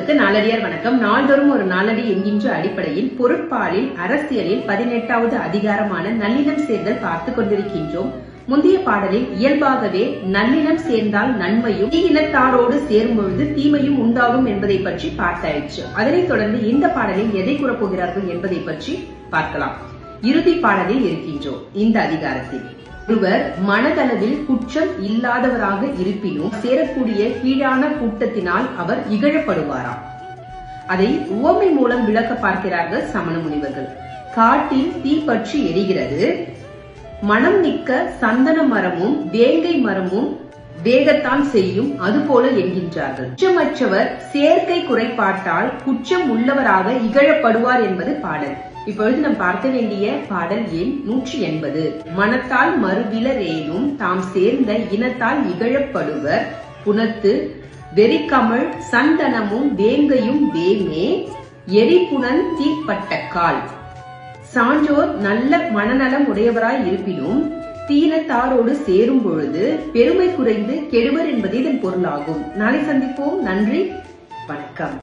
அன்பர்களுக்கு நாளடியார் வணக்கம். நாள்தோறும் ஒரு நாளடி என்கின்ற அடிப்படையில் பொருட்பாலில் அரசியலில் பதினெட்டாவது அதிகாரமான நல்லிடம் சேர்தல் பார்த்துக் கொண்டிருக்கின்றோம். முந்தைய பாடலில் இயல்பாகவே நல்லிடம் சேர்ந்தால் நன்மையும் இனத்தாரோடு சேரும் பொழுது தீமையும் உண்டாகும் என்பதை பற்றி பார்த்தாயிற்று. அதனைத் தொடர்ந்து இந்த பாடலில் எதை கூறப்போகிறார்கள் என்பதை பற்றி பார்க்கலாம். இறுதி பாடலில் இருக்கின்றோம். இந்த அதிகாரத்தில். ஒருவர் மனதளவில் குற்றம் இல்லாதவராக இருப்பினும் சேரக்கூடிய கீழான கூட்டத்தினால் அவர் இகழப்படுவாராம் அதை உவமை மூலம் விளக்க பார்க்கிறார்கள் சமண முனிவர்கள். காட்டில் தீ பற்றி எரிகிறது. மனம் மிக்க சந்தன மரமும் வேங்கை மரமும் வேகத்தான் செய்யும் அதுபோல என்கின்றார்கள். குற்றமற்றவர் சேர்க்கை குறைபாட்டால் குற்றம் உள்ளவராக இகழப்படுவார் என்பது பாடல். இப்பொழுது நாம் பார்க்க வேண்டிய பாடல் எண் நூற்றி எண்பது. மனத்தால் மறுவிலரேனும் தாம் சேர்ந்த இனத்தால் இகழப்படுவர். புனத்து வெறிக்கமழ் சந்தனமும் வேங்கையும் வேமே எரிபுணன் தீப்பட்ட கால். சான்றோர் நல்ல மனநலம் உடையவராய் இருப்பினும் தீனத்தாரோடு சேரும் பொழுது பெருமை குறைந்து கெடுவர் என்பது இதன் பொருளாகும். நாளை சந்திப்போம். நன்றி. வணக்கம்.